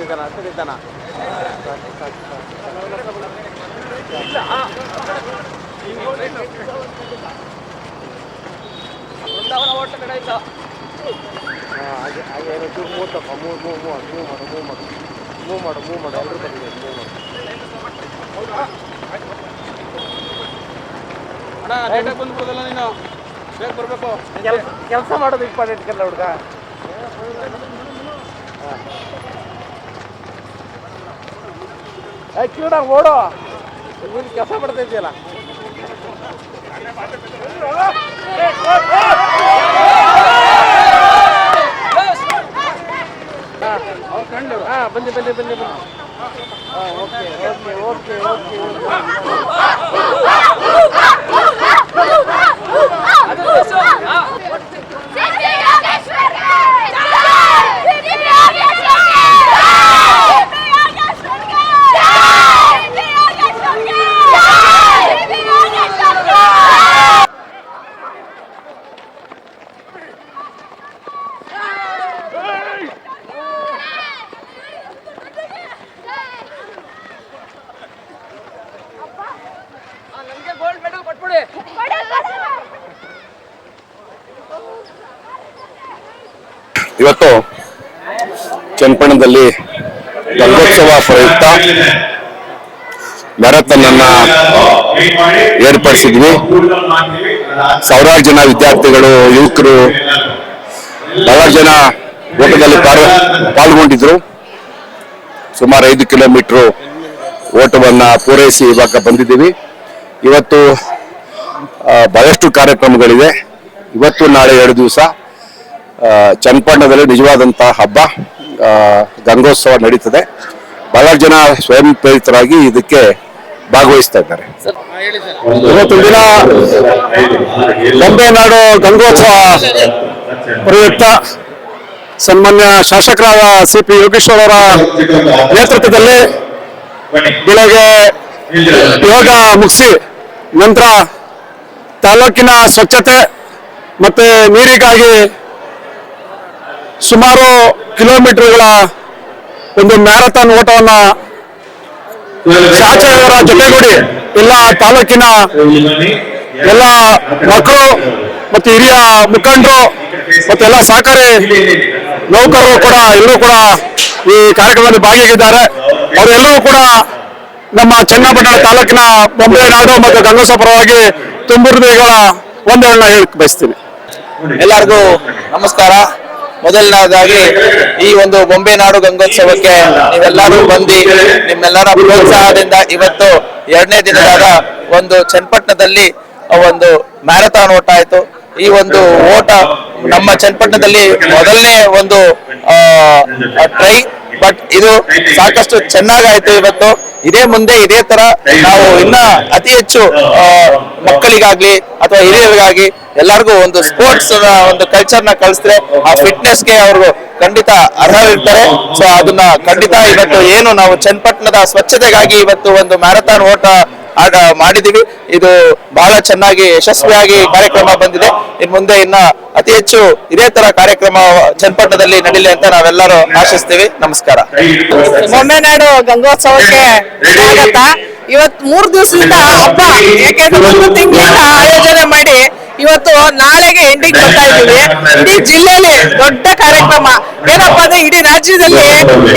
ನಿಧಾನ ಅಷ್ಟೇ ನಿಧಾನ ಹಾಗೆ ಹಾಗೆ ಮೂವ್ ಮೂವ್ ಮಾಡು ಮೂವ್ ಮಾಡು. ಮೂವ್ ಮಾಡು ಮೂವ್ ಮಾಡು. ಎಲ್ಲರೂ ಬಂದಿದೆ ಮೂವ್ ಮಾಡು. ಅಣ್ಣ ಲೇಟಾಗಿ ಬಂದ್ಬಿಡೋದಲ್ಲ ನೀನು? ಬೇಗ ಬರಬೇಕು. ಕೆಲಸ ಕೆಲಸ ಮಾಡೋದು ಇಂಪಾರ್ಟೆಂಟ್ ಕಲ್ಲ ಹುಡುಗ. ಕಿರಣ ಓಡು. ನೀನು ಕೆಲಸ ಮಾಡ್ತಾ ಇದೆಯಲ್ಲ ಹಾಂ ಬನ್ನಿ ಬನ್ನಿ ಬನ್ನಿ ಬನ್ನಿ. ಓಕೆ ಓಕೆ ಓಕೆ ಓಕೆ ಇವತ್ತು ಚನ್ನಪಟ್ಟಣದಲ್ಲಿ ಗಂಗೋತ್ಸವ ಪ್ರಯುಕ್ತ ಮ್ಯಾರಥಾನ್ ಅನ್ನ ಏರ್ಪಡಿಸಿದ್ವಿ. ಸಾವಿರಾರು ಜನ ವಿದ್ಯಾರ್ಥಿಗಳು, ಯುವಕರು ಬಹಳ ಜನ ಓಟದಲ್ಲಿ ಪಾಲ್- ಪಾಲ್ಗೊಂಡಿದ್ರು. ಸುಮಾರು ಐದು ಕಿಲೋಮೀಟರ್ ಓಟವನ್ನ ಪೂರೈಸಿ ಇವಾಗ ಬಂದಿದ್ದೀವಿ. ಇವತ್ತು ಬಹಳಷ್ಟು ಕಾರ್ಯಕ್ರಮಗಳಿದೆ. ಇವತ್ತು ನಾಳೆ ಎರಡು ದಿವಸ. ಚನ್ನಪಟ್ಟಣದಲ್ಲಿ ನಿಜವಾದಂತಹ ಹಬ್ಬ ಗಂಗೋತ್ಸವ ನಡೀತದೆ. ಬಹಳ ಜನ ಸ್ವಯಂ ಪ್ರೇರಿತರಾಗಿ ಇದಕ್ಕೆ ಭಾಗವಹಿಸ್ತಾ ಇದ್ದಾರೆ. ಇವತ್ತು ದಿನ ಬೊಂಬೆ ನಾಡು ಗಂಗೋತ್ಸವ ಪ್ರಯುಕ್ತ ಸನ್ಮಾನ್ಯ ಶಾಸಕರಾದ ಸಿ ಪಿ ಯೋಗೇಶ್ವರ ಅವರ ನೇತೃತ್ವದಲ್ಲಿ ಬೆಳಗ್ಗೆ ಯೋಗ ಮುಗಿಸಿ ನಂತರ ತಾಲೂಕಿನ ಸ್ವಚ್ಛತೆ ಮತ್ತೆ ನೀರಿಗಾಗಿ ಸುಮಾರು ಕಿಲೋಮೀಟರ್ಗಳ ಒಂದು ಮ್ಯಾರಥಾನ್ ಓಟವನ್ನ ಶಾಸಕರ ಜೊತೆಗೂಡಿ ಎಲ್ಲ ತಾಲೂಕಿನ ಎಲ್ಲ ಮಕ್ಕಳು ಮತ್ತು ಹಿರಿಯ ಮುಖಂಡರು ಮತ್ತೆಲ್ಲ ಸಹಕಾರಿ ನೌಕರರು ಕೂಡ ಎಲ್ಲರೂ ಕೂಡ ಈ ಕಾರ್ಯಕ್ರಮದಲ್ಲಿ ಭಾಗಿಯಾಗಿದ್ದಾರೆ. ಅವರೆಲ್ಲರೂ ಕೂಡ ನಮ್ಮ ಚನ್ನಪಟ್ಟಣ ತಾಲೂಕಿನ ಬೊಂಬೆ ಮತ್ತು ಗಂಗಸ ಪರವಾಗಿ ತುಂಬು ಒಂದೆರಡನ್ನ ಹೇಳಕ್ ಬಯಸ್ತೀನಿ. ಎಲ್ಲರಿಗೂ ನಮಸ್ಕಾರ. ಮೊದಲನೇದಾಗಿ ಈ ಒಂದು ಬೊಂಬೆ ನಾಡು ಗಂಗೋತ್ಸವಕ್ಕೆ ನೀವೆಲ್ಲರೂ ಬಂದು ನಿಮ್ಮೆಲ್ಲರ ಪ್ರೋತ್ಸಾಹದಿಂದ ಇವತ್ತು ಎರಡನೇ ದಿನದಾದ ಒಂದು ಚನ್ನಪಟ್ಟಣದಲ್ಲಿ ಒಂದು ಮ್ಯಾರಥಾನ್ ಓಟ ಆಯ್ತು. ಈ ಒಂದು ಓಟ ನಮ್ಮ ಚನ್ನಪಟ್ಟಣದಲ್ಲಿ ಮೊದಲನೇ ಒಂದು ಟ್ರೈ, ಬಟ್ ಇದು ಸಾಕಷ್ಟು ಚೆನ್ನಾಗಾಯ್ತು ಇವತ್ತು. ಇದೇ ಮುಂದೆ ಇದೇ ತರ ನಾವು ಇನ್ನ ಅತಿ ಹೆಚ್ಚು ಮಕ್ಕಳಿಗಾಗ್ಲಿ ಅಥವಾ ಹಿರಿಯರಿಗಾಗಿ ಎಲ್ಲರಿಗೂ ಒಂದು ಸ್ಪೋರ್ಟ್ಸ್ ಒಂದು ಕಲ್ಚರ್ನ ಕಳಿಸಿದ್ರೆ ಆ ಫಿಟ್ನೆಸ್ಗೆ ಅವ್ರಿಗೂ ಖಂಡಿತ ಅರ್ಹರಿರ್ತಾರೆ. ಸೊ ಅದನ್ನ ಖಂಡಿತ ಇವತ್ತು ಏನು ನಾವು ಚನ್ನಪಟ್ಟಣದ ಸ್ವಚ್ಛತೆಗಾಗಿ ಇವತ್ತು ಒಂದು ಮ್ಯಾರಥಾನ್ ಓಟ ಆಗ ಮಾಡಿದೀವಿ ಇದು ಬಹಳ ಚೆನ್ನಾಗಿ, ಯಶಸ್ವಿಯಾಗಿ ಕಾರ್ಯಕ್ರಮ ಬಂದಿದೆ. ಇನ್ ಮುಂದೆ ಇನ್ನ ಅತಿ ಹೆಚ್ಚು ಇದೇ ತರ ಕಾರ್ಯಕ್ರಮ ಚನ್ನಪಟ್ಟಣದಲ್ಲಿ ನಡೀಲಿ ಅಂತ ನಾವೆಲ್ಲರೂ ಆಶಿಸ್ತೀವಿ. ನಮಸ್ಕಾರ. ಬೊಂಬೆನಾಡು ಗಂಗೋತ್ಸವಕ್ಕೆ ಸ್ವಾಗತ. ಇವತ್ ಮೂರ್ ದಿವಸದಿಂದ ಹಬ್ಬ. ಯಾಕೆಂದ್ರೆ ಒಂದು ಆಯೋಜನೆ ಮಾಡಿ ಇವತ್ತು ನಾಳೆಗೆ ಎಂಡಿಂಗ್ ಬರ್ತಾ ಇದ್ದೀವಿ. ಇಡೀ ಜಿಲ್ಲೆಯಲ್ಲಿ ದೊಡ್ಡ ಕಾರ್ಯಕ್ರಮ. ಏನಪ್ಪಾ ಅಂದ್ರೆ ಇಡೀ ರಾಜ್ಯದಲ್ಲಿ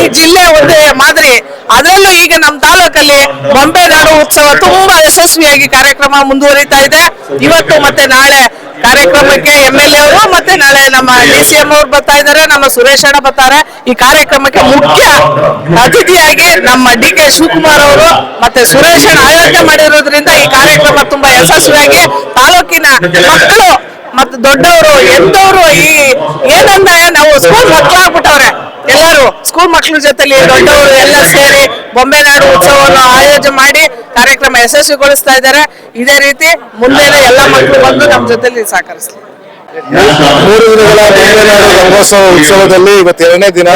ಈ ಜಿಲ್ಲೆ ಒಂದೇ ಮಾದರಿ. ಅದರಲ್ಲೂ ಈಗ ನಮ್ಮ ತಾಲೂಕಲ್ಲಿ ಬೊಂಬೆ ನಾಡು ಉತ್ಸವ ತುಂಬಾ ಯಶಸ್ವಿಯಾಗಿ ಕಾರ್ಯಕ್ರಮ ಮುಂದುವರಿತಾ ಇದೆ. ಇವತ್ತು ಮತ್ತೆ ನಾಳೆ ಕಾರ್ಯಕ್ರಮಕ್ಕೆ ಎಂ ಎಲ್ ಎ ಅವರು ಮತ್ತೆ ನಾಳೆ ನಮ್ಮ ಡಿ ಸಿ ಎಂ ಅವರು ಬರ್ತಾ ಇದ್ದಾರೆ, ನಮ್ಮ ಸುರೇಶ್ ಅಣ್ಣ ಬರ್ತಾರೆ. ಈ ಕಾರ್ಯಕ್ರಮಕ್ಕೆ ಮುಖ್ಯ ಅತಿಥಿಯಾಗಿ ನಮ್ಮ ಡಿ ಕೆ ಶಿವಕುಮಾರ್ ಅವರು ಮತ್ತೆ ಸುರೇಶ್ ಅಣ್ಣ ಆಯೋಜನೆ ಮಾಡಿರೋದ್ರಿಂದ ಈ ಕಾರ್ಯಕ್ರಮ ತುಂಬಾ ಯಶಸ್ವಿಯಾಗಿ ತಾಲೂಕಿನ ಮಕ್ಕಳು ಮತ್ತೆ ದೊಡ್ಡವರು ಎಂತವ್ರು ಈ ಏನಂದ್ರೆ ನಾವು ಸ್ಕೂಲ್ ಮಕ್ಕಳಾಗ್ಬಿಟ್ಟವ್ರೆ ಸ್ಕೂಲ್ ಮಕ್ಕಳ ಜೊತೆಲಿ ದೊಡ್ಡವರು ಎಲ್ಲ ಸೇರಿ ಬೊಂಬೆ ನಾಡು ಉತ್ಸವವನ್ನು ಆಯೋಜನೆ ಮಾಡಿ ಕಾರ್ಯಕ್ರಮ ಯಶಸ್ವಿಗೊಳಿಸ್ತಾ ಇದ್ದಾರೆ. ಇದೇ ರೀತಿ ಮುಂದೆ ಎಲ್ಲ ಮಕ್ಕಳು ಬಂದು ನಮ್ಮ ಜೊತೆಲಿ ಸಹಕರಿಸ್ಲಿ. ಮೂರು ದಿನಗಳ ಬೊಂಬೆನಾಡು ಗಂಗೋತ್ಸವ ಉತ್ಸವದಲ್ಲಿ ಇವತ್ತು ಎರಡನೇ ದಿನ.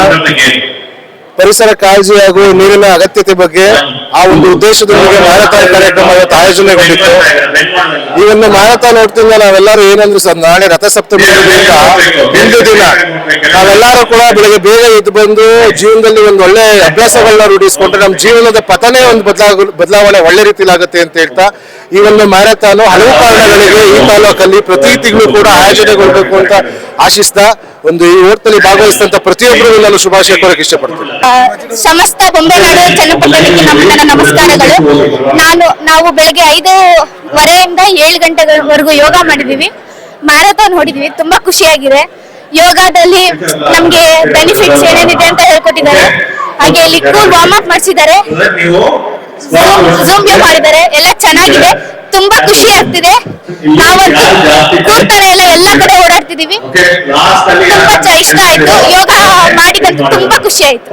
ಪರಿಸರ ಕಾಳಜಿ ಹಾಗೂ ನೀರಿನ ಅಗತ್ಯತೆ ಬಗ್ಗೆ ಆ ಒಂದು ಉದ್ದೇಶದೊಂದಿಗೆ ಮಾರಾಟ ಕಾರ್ಯಕ್ರಮ ಆಯೋಜನೆಗೊಂಡಿತ್ತು ಈ ಒಂದು ಮ್ಯಾರಥಾನ್ ನೋಡ್ತಿಂದ ನಾವೆಲ್ಲರೂ ಏನಂದ್ರೆ ಸರ್ ನಾಳೆ ರಥಸಪ್ತಮಿ ಅಂತ ಹಿಂದೂ ದಿನ. ನಾವೆಲ್ಲರೂ ಕೂಡ ಬೆಳಿಗ್ಗೆ ಬೇಗ ಎದ್ದು ಬಂದು ಜೀವನದಲ್ಲಿ ಒಂದು ಒಳ್ಳೆ ಅಭ್ಯಾಸಗಳನ್ನ ರೂಢಿಸ್ಕೊಂಡ್ರೆ ನಮ್ಮ ಜೀವನದ ಪತನೇ ಒಂದು ಬದಲಾಗ ಬದಲಾವಣೆ ಒಳ್ಳೆ ರೀತಿಲಿ ಆಗುತ್ತೆ ಅಂತ ಹೇಳ್ತಾ ಈ ಒಂದು ಮ್ಯಾರಥಾನ್ ಹಲವು ಕಾರಣಗಳಿಗೆ ಈ ತಾಲೂಕಲ್ಲಿ ಪ್ರತಿ ತಿಂಗಳು ಕೂಡ ಆಯೋಜನೆಗೊಳ್ಬೇಕು ಅಂತ ಆಶಿಸ್ತಾ, ಒಂದು ಈ ಓಟದಲ್ಲಿ ಭಾಗವಹಿಸಿದಂತ ಪ್ರತಿಯೊಬ್ಬರಿಗೂ ನಾನು ಶುಭಾಶಯ ಕೋರಕ್ಕೆ ಇಷ್ಟಪಡ್ತೀನಿ. ಸಮಸ್ತ ಬೊಂಬೆನಾಡು ಚನ್ನಪಟ್ಟಣಕ್ಕೆ ನಮ್ಮ ನನ್ನ ನಮಸ್ಕಾರಗಳು. ನಾನು, ನಾವು ಬೆಳಗ್ಗೆ ಐದೂವರೆಯಿಂದ ಏಳು ಗಂಟೆಗಳವರೆಗೂ ಯೋಗ ಮಾಡಿದೀವಿ. ಮ್ಯಾರಥಾನ್ ಹೊಡಿದೀವಿ. ತುಂಬಾ ಖುಷಿಯಾಗಿದೆ. ಯೋಗದಲ್ಲಿ ನಮ್ಗೆ ಬೆನಿಫಿಟ್ಸ್ ಏನೇನಿದೆ ಅಂತ ಹೇಳ್ಕೊಟ್ಟಿದ್ದಾರೆ. ಹಾಗೆ ಇಲ್ಲಿ ಕೂಲ್ ವಾರ್ಮ್ ಅಪ್ ಮಾಡಿಸಿದ್ದಾರೆ. ಜೂಮ್ ಮಾಡಿದ್ದಾರೆ. ಎಲ್ಲ ಚೆನ್ನಾಗಿದೆ. ತುಂಬಾ ಖುಷಿ ಆಗ್ತಿದೆ. ನಾವಂತೂ ಕೂರ್ತಾರೆ ಎಲ್ಲ ಎಲ್ಲ ಕಡೆ ಓಡಾಡ್ತಿದೀವಿ ತುಂಬಾ ಇಷ್ಟ ಆಯ್ತು. ಯೋಗ ಮಾಡಿದಂತ ತುಂಬಾ ಖುಷಿ ಆಯ್ತು.